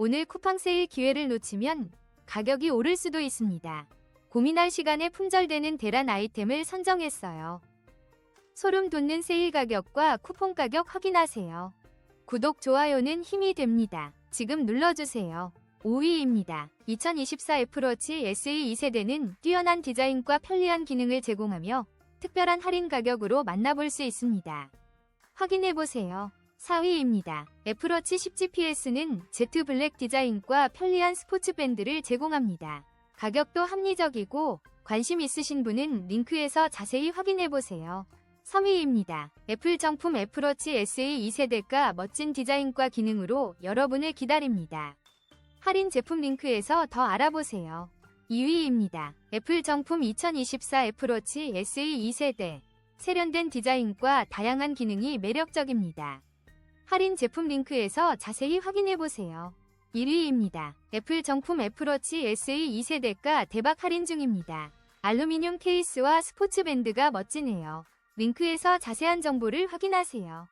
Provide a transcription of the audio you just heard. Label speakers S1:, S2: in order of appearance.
S1: 오늘 쿠팡 세일 기회를 놓치면 가격이 오를 수도 있습니다. 고민할 시간에 품절되는 대란 아이템을 선정했어요. 소름 돋는 세일 가격과 쿠폰 가격 확인하세요. 구독, 좋아요는 힘이 됩니다. 지금 눌러주세요. 5위입니다. 2024 애플워치 SE 2세대는 뛰어난 디자인과 편리한 기능을 제공하며 특별한 할인 가격으로 만나볼 수 있습니다. 확인해보세요. 4위입니다. 애플워치 10GPS는 제트 블랙 디자인과 편리한 스포츠 밴드를 제공합니다. 가격도 합리적이고 관심 있으신 분은 링크에서 자세히 확인해보세요. 3위입니다. 애플 정품 애플워치 SE 2세대가 멋진 디자인과 기능으로 여러분을 기다립니다. 할인 제품 링크에서 더 알아보세요. 2위입니다. 애플 정품 2024 애플워치 SE 2세대. 세련된 디자인과 다양한 기능이 매력적입니다. 할인 제품 링크에서 자세히 확인해보세요. 1위입니다. 애플 정품 애플워치 SE 2세대가 대박 할인 중입니다. 알루미늄 케이스와 스포츠 밴드가 멋지네요. 링크에서 자세한 정보를 확인하세요.